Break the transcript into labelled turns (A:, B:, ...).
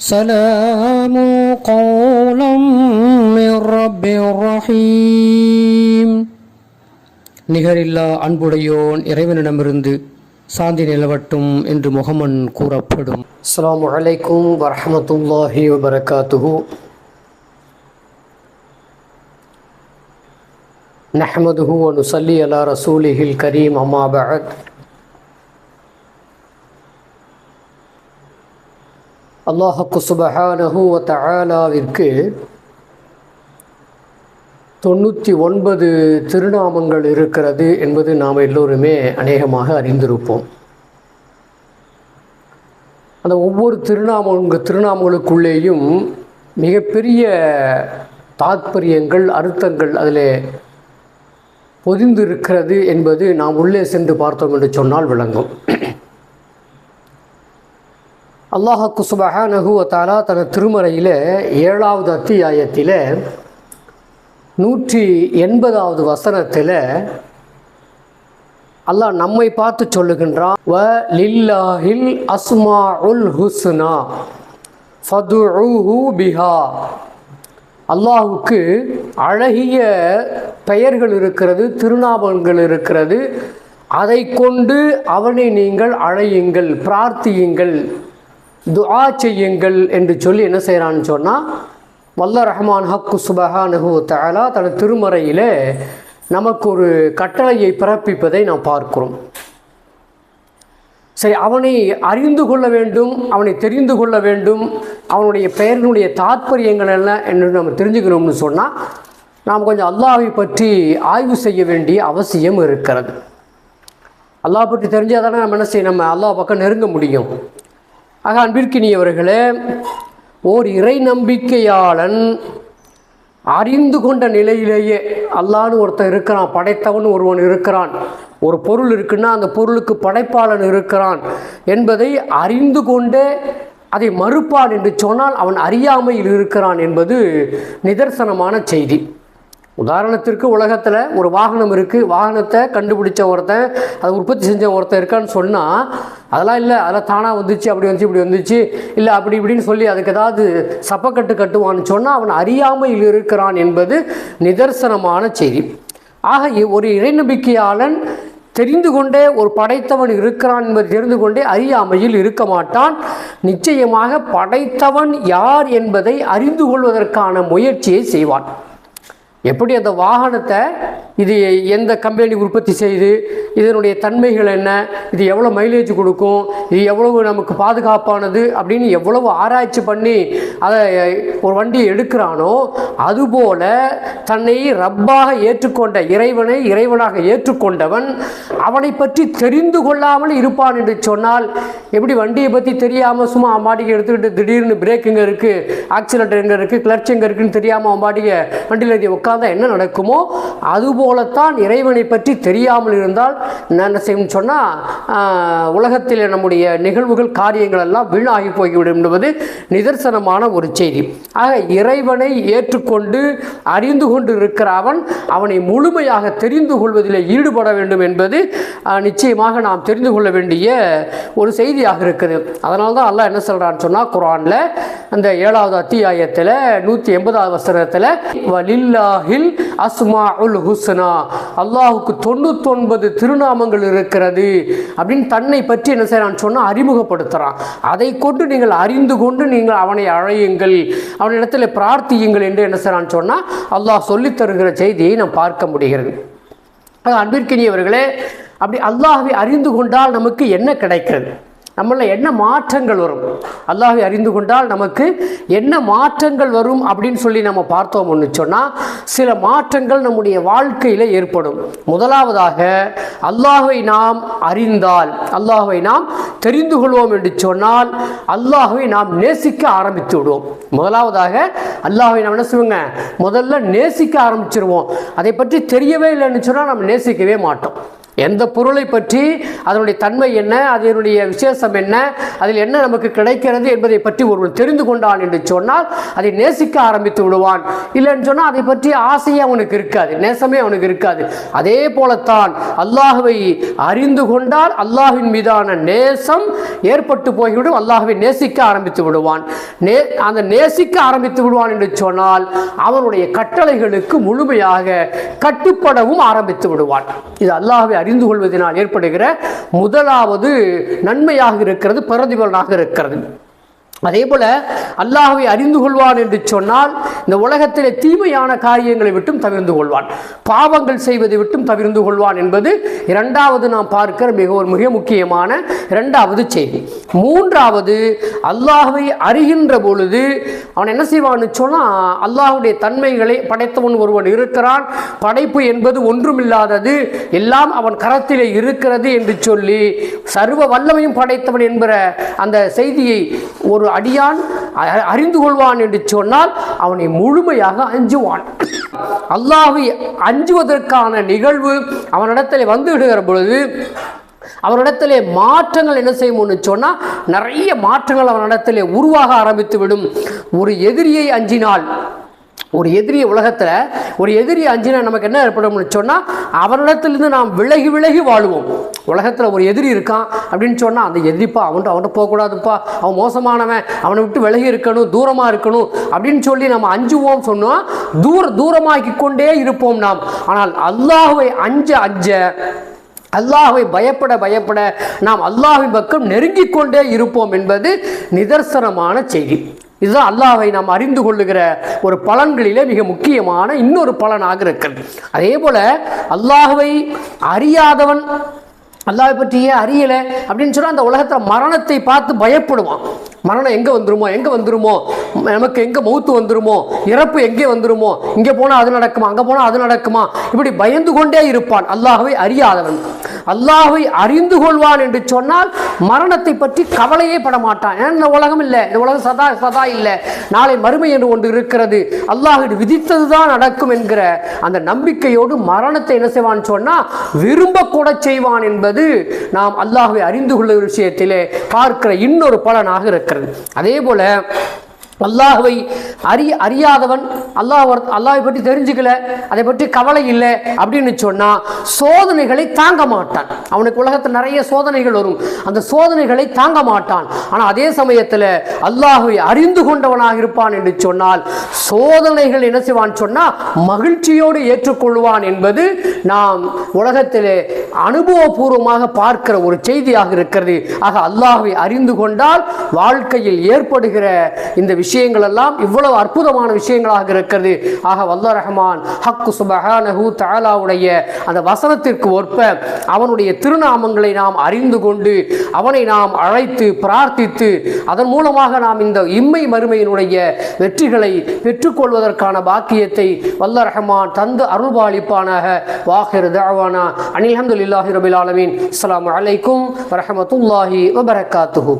A: سلام قولا من رب رحيم நிகரில்லா அன்புடையோன் இறைவனிடமிருந்து சாந்தி நிலவட்டும் என்று முகமன் கூறப்படும்
B: அஸ்ஸலாமு அலைக்கும் வரஹ்மத்துல்லாஹி வபரகாத்துஹு நஹ்மதுஹு வ நுஸல்லி அலா ரசூலிஹில் கரீம் அம்மா பஅத் அல்லாஹக்கு சுபஹானஹு தாலாவிற்கு தொண்ணூற்றி ஒன்பது திருநாமங்கள் இருக்கிறது என்பது நாம் எல்லோருமே அநேகமாக அறிந்திருப்போம். அந்த ஒவ்வொரு திருநாமங்க திருநாமங்களுக்குள்ளேயும் மிகப்பெரிய தாத்பரியங்கள் அர்த்தங்கள் அதில் பொதிந்து இருக்கிறது என்பது நாம் உள்ளே சென்று பார்த்தோம் என்று சொன்னால் விளங்கும். அல்லாஹக்கு சுபஹானஹு தாலா தன திருமறையில் ஏழாவது அத்தியாயத்தில் நூற்றி எண்பதாவது வசனத்தில் அல்லாஹ் நம்மை பார்த்து சொல்லுகின்றான் வ லில்லாஹில் அஸ்மா உல் ஹுஸ்னா ஃபதுஉஹு பிஹா. அல்லாஹுக்கு அழகிய பெயர்கள் இருக்கிறது திருநாமங்கள் இருக்கிறது. அதை கொண்டு அவனை நீங்கள் அழையுங்கள் பிரார்த்தியுங்கள். துஆ செய்யுங்கள் என்று சொல்லி என்ன செய்கிறான்னு சொன்னால் வல்ல ரஹ்மான் ஹக்கு சுபஹானஹு தலா தனது திருமறையில் நமக்கு ஒரு கட்டளையை பிறப்பிப்பதை நாம் பார்க்கிறோம். சரி அவனை அறிந்து கொள்ள வேண்டும் அவனை தெரிந்து கொள்ள வேண்டும் அவனுடைய பெயரினுடைய தாற்பரியங்கள் எல்லாம் என்று நம்ம தெரிஞ்சுக்கணும்னு சொன்னால் நாம் கொஞ்சம் அல்லாஹை பற்றி ஆய்வு செய்ய வேண்டிய அவசியம் இருக்கிறது. அல்லாஹ் பற்றி தெரிஞ்சால் தானே நம்ம என்ன செய்ய நம்ம அல்லாஹ் பக்கம் நெருங்க முடியும். ஆக அன்பிற்கினியவர்களே ஓர் இறை நம்பிக்கையாளன் அறிந்து கொண்ட நிலையிலேயே அல்லான்னு ஒருத்தன் இருக்கிறான் படைத்தவன் ஒருவன் இருக்கிறான். ஒரு பொருள் இருக்குன்னா அந்த பொருளுக்கு படைப்பாளன் இருக்கிறான் என்பதை அறிந்து கொண்டே அதை மறுப்பான் என்று சொன்னால் அவன் அறியாமையில் இருக்கிறான் என்பது நிதர்சனமான செய்தி. உதாரணத்திற்கு உலகத்தில் ஒரு வாகனம் இருக்குது வாகனத்தை கண்டுபிடிச்ச ஒருத்தன் அதை உற்பத்தி செஞ்ச ஒருத்தன் இருக்கான்னு சொன்னால் அதெல்லாம் இல்லை அதெல்லாம் தானாக வந்துச்சு அப்படி வந்துச்சு இப்படி வந்துச்சு இல்லை அப்படி இப்படின்னு சொல்லி அதுக்கு ஏதாவது சப்பக்கட்டு கட்டுவான்னு சொன்னால் அவன் அறியாமையில் இருக்கிறான் என்பது நிதர்சனமான செய்தி. ஆக ஒரு இறைநம்பிக்கையாளன் தெரிந்து கொண்டே ஒரு படைத்தவன் இருக்கிறான் என்பதை தெரிந்து கொண்டே அறியாமையில் இருக்க மாட்டான். நிச்சயமாக படைத்தவன் யார் என்பதை அறிந்து கொள்வதற்கான முயற்சியை செய்வான். எப்படி அந்த வாகனத்தை இது எந்த கம்பெனி உற்பத்தி செய்து இதனுடைய தன்மைகள் என்ன இது எவ்வளோ மைலேஜ் கொடுக்கும் இது எவ்வளவு நமக்கு பாதுகாப்பானது அப்படின்னு எவ்வளவு ஆராய்ச்சி பண்ணி அதை ஒரு வண்டியை எடுக்கிறானோ அதுபோல தன்னை ரப்பாக ஏற்றுக்கொண்ட இறைவனை இறைவனாக ஏற்றுக்கொண்டவன் அவனை பற்றி தெரிந்து கொள்ளாமல் இருப்பான் என்று சொன்னால் எப்படி வண்டியை பற்றி தெரியாமல் சும்மா அம்பாடிக்கு எடுத்துக்கிட்டு திடீர்னு பிரேக் எங்கே இருக்குது ஆக்சிலேட்டர் எங்கே இருக்குது கிளர்ச் எங்கே இருக்குன்னு தெரியாமல் அம்பாடிக்க வண்டியில் ஏறி உட்காந்தா என்ன நடக்குமோ அதுபோல் போலத்தான் இறைவனை பற்றி தெரியாமல் இருந்தால் என்ன செய்யும் சொன்னால் உலகத்தில் நம்முடைய நிகழ்வுகள் காரியங்கள் எல்லாம் வீணாகி போய்விடும் என்பது நிதர்சனமான ஒரு செய்தி. ஆக இறைவனை ஏற்றுக்கொண்டு அறிந்து கொண்டு இருக்கிற அவன் அவனை முழுமையாக தெரிந்து கொள்வதில் ஈடுபட வேண்டும் என்பது நிச்சயமாக நாம் தெரிந்து கொள்ள வேண்டிய ஒரு செய்தியாக இருக்குது. அதனால தான் அல்லாஹ் என்ன சொல்கிறான்னு சொன்னால் குரானில் அந்த ஏழாவது அத்தியாயத்தில் நூற்றி எண்பதாவது வசனத்தில் வலில்லாஹில் அஸ்மா உல் ஹுஸ்னா அல்லாஹுக்கு தொண்ணூத்தொன்பது திருநாமங்கள் இருக்கிறது. அப்படின்னு தன்னை பற்றி என்ன செய்யறான்னு சொன்னால் அறிமுகப்படுத்துகிறான் அதை கொண்டு நீங்கள் அறிந்து கொண்டு நீங்கள் அவனை அழையுங்கள். அவனிடத்தில் பிரார்த்தியுங்கள் என்று என்ன செய்யறான்னு சொன்னால் அல்லாஹ் சொல்லித் தருகிற செய்தியை நாம் பார்க்க முடிகிறது. அன்பிற்கினியவர்களே அப்படி அல்லாஹை அறிந்து கொண்டால் நமக்கு என்ன கிடைக்கிறது? நம்மளில் என்ன மாற்றங்கள் வரும்? அல்லாஹை அறிந்து கொண்டால் நமக்கு என்ன மாற்றங்கள் வரும் அப்படின்னு சொல்லி நம்ம பார்த்தோம்னு சொன்னால் சில மாற்றங்கள் நம்முடைய வாழ்க்கையில் ஏற்படும். முதலாவதாக அல்லாஹை நாம் அறிந்தால் அல்லாஹை நாம் தெரிந்து கொள்வோம் என்று சொன்னால் அல்லாஹை நாம் நேசிக்க ஆரம்பித்து விடுவோம். முதலாவதாக அல்லாஹை நாம் என்ன சொல்லுங்க முதல்ல நேசிக்க ஆரம்பிச்சிருவோம். அதை பற்றி தெரியவே இல்லைன்னு சொன்னால் நம்ம நேசிக்கவே மாட்டோம். எந்த பொருளை பற்றி அதனுடைய தன்மை என்ன அதனுடைய விசேஷம் என்ன அதில் என்ன நமக்கு கிடைக்கிறது என்பதை பற்றி ஒருவன் தெரிந்து கொண்டான் என்று சொன்னால் அதை நேசிக்க ஆரம்பித்து விடுவான். இல்லைன்னு சொன்னால் அதை பற்றி ஆசையே அவனுக்கு இருக்காது நேசமே அவனுக்கு இருக்காது. அதே போலத்தான் அல்லாஹுவை அறிந்து கொண்டால் அல்லாஹின் மீதான நேசம் ஏற்பட்டு போய்விடும் அல்லாஹுவை நேசிக்க ஆரம்பித்து விடுவான். நே அந்த நேசிக்க ஆரம்பித்து விடுவான் என்று சொன்னால் அவனுடைய கட்டளைகளுக்கு முழுமையாக கட்டுப்படவும் ஆரம்பித்து விடுவான். இது அல்லாஹுவை அறிந்து கொள்வதனால் ஏற்படுகிற முதலாவது நன்மையாக இருக்கிறது பிரதிபலனாக இருக்கிறது. அதே போல அல்லாஹுவை அறிந்து கொள்வான் என்று சொன்னால் இந்த உலகத்திலே தீமையான காரியங்களை விட்டும் தவிர்ந்து கொள்வான். பாவங்கள் செய்வதை விட்டும் தவிர்ந்து கொள்வான் என்பது இரண்டாவது நாம் பார்க்கிற மிக ஒரு மிக முக்கியமான இரண்டாவது செய்தி. மூன்றாவது அல்லாஹுவை அறிகின்ற பொழுது அவன் என்ன செய்வான்னு சொன்னால் அல்லாஹ்வுடைய தன்மைகளை படைத்தவன் ஒருவன் இருக்கிறான். படைப்பு என்பது ஒன்றுமில்லாதது. எல்லாம் அவன் கரத்திலே இருக்கிறது என்று சொல்லி சர்வ வல்லமையும் படைத்தவன் என்கிற அந்த செய்தியை ஒரு அடியான் அறிந்து கொள்வான் என்று சொன்னால் அவனை முழுமையாக அஞ்சுவான். அல்லாஹை அஞ்சுவதற்கான நிகழ்வு அவனிடத்தில் வந்து விடுகிற பொழுது அவனிடத்திலே மாற்றங்கள் என்ன செய்யும்னு சொன்னால் நிறைய மாற்றங்கள் அவனிடத்திலே உருவாக ஆரம்பித்து விடும் ஒரு எதிரியை அஞ்சினால் ஒரு எதிரி உலகத்தில் ஒரு எதிரி அஞ்சினா நமக்கு என்ன ஏற்படும்னு சொன்னால் அவனிடத்திலிருந்து நாம் விலகி விலகி வாழுவோம். உலகத்தில் ஒரு எதிரி இருக்கான் அப்படின்னு சொன்னால் அந்த எதிரிப்பா அவன்கிட்ட அவன்கிட்ட போகக்கூடாதுப்பா. அவன் மோசமானவன் அவனை விட்டு விலகி இருக்கணும் தூரமாக இருக்கணும் அப்படின்னு சொல்லி நம்ம அஞ்சுவோம் சொன்னோம் தூர தூரமாக்கி கொண்டே இருப்போம் நாம். ஆனால் அல்லாஹுவை அஞ்ச அஞ்ச அல்லாஹை பயப்பட பயப்பட நாம் அல்லாஹின் பக்கம் நெருங்கிக் கொண்டே இருப்போம் என்பது நிதர்சனமான செய்தி. இதுதான் அல்லாஹை நாம் அறிந்து கொள்ளுகிற ஒரு பலன்களிலே மிக முக்கியமான இன்னொரு பலனாக இருக்கிறது. அதே போல அல்லாஹுவை அறியாதவன் அல்லாவை பற்றியே அறியலை அப்படின்னு சொன்னால் அந்த உலகத்தில் மரணத்தை பார்த்து பயப்படுவான். மரணம் எங்கே வந்துருமோ எங்கே வந்துருமோ நமக்கு எங்கே மௌத்து வந்துருமோ இறப்பு எங்கே வந்துருமோ இங்கே போனால் அது நடக்குமா அங்கே போனால் அது நடக்குமா இப்படி பயந்து கொண்டே இருப்பான். அல்லாஹவை அறியாதவன். அல்லாஹை அறிந்து கொள்வான் என்று சொன்னால் மரணத்தை பற்றி கவலையே பட மாட்டான். ஏன்னா இந்த உலகம் இல்லை? இந்த உலகம் சதா சதா இல்லை. நாளை மறுமை என்று ஒன்று இருக்கிறது. அல்லாஹிடு விதித்தது தான் நடக்கும் என்கிற அந்த நம்பிக்கையோடு மரணத்தை என்ன செய்வான் சொன்னால் விரும்பக்கூட செய்வான் என்பது நாம் அல்லாஹை அறிந்து கொள்ள விஷயத்திலே பார்க்கிற இன்னொரு பலனாக இருக்கிறது. அதே போல அல்லாஹுவை அறிய அறியாதவன் அல்லாஹ் ஒரு- பற்றி தெரிஞ்சுக்கல அதை பற்றி கவலை இல்லை அப்படின்னு சொன்னா சோதனைகளை தாங்க மாட்டான். அவனுக்கு உலகத்தில் நிறைய சோதனைகள் வரும். அந்த சோதனைகளை தாங்க மாட்டான். ஆனால் அதே சமயத்தில் அல்லாஹுவை அறிந்து கொண்டவனாக இருப்பான் என்று சொன்னால் சோதனைகள் என்ன செய்வான் சொன்னா மகிழ்ச்சியோடு ஏற்றுக்கொள்வான் என்பது நாம் உலகத்தில் அனுபவபூர்வமாக பார்க்கிற ஒரு செய்தியாக இருக்கிறது. ஆக அல்லாஹுவை அறிந்து கொண்டால் வாழ்க்கையில் ஏற்படுகிற இந்த விஷயம் விஷயங்கள் எல்லாம் இவ்வளவு அற்புதமான விஷயங்களாக இருக்கிறது. ஆக வல்ல ரஹ்மான் ஹக்கு சுபஹானஹு தாலாவுடைய அந்த வசனத்திற்கு ஒற்ப அவனுடைய திருநாமங்களை நாம் அறிந்து கொண்டு அவனை நாம் அழைத்து பிரார்த்தித்து அதன் மூலமாக நாம் இந்த இம்மை மறுமையினுடைய வெற்றிகளை பெற்றுக்கொள்வதற்கான பாக்கியத்தை வல்ல ரஹ்மான் தந்து அருள்பாலிப்பானாக. வாஹிர் தாவானா அனில் ரபில் ஆலமீன். அஸ்லாம் அலைக்கும் வரமத்துல்லாஹி வபரகாத்துஹூ.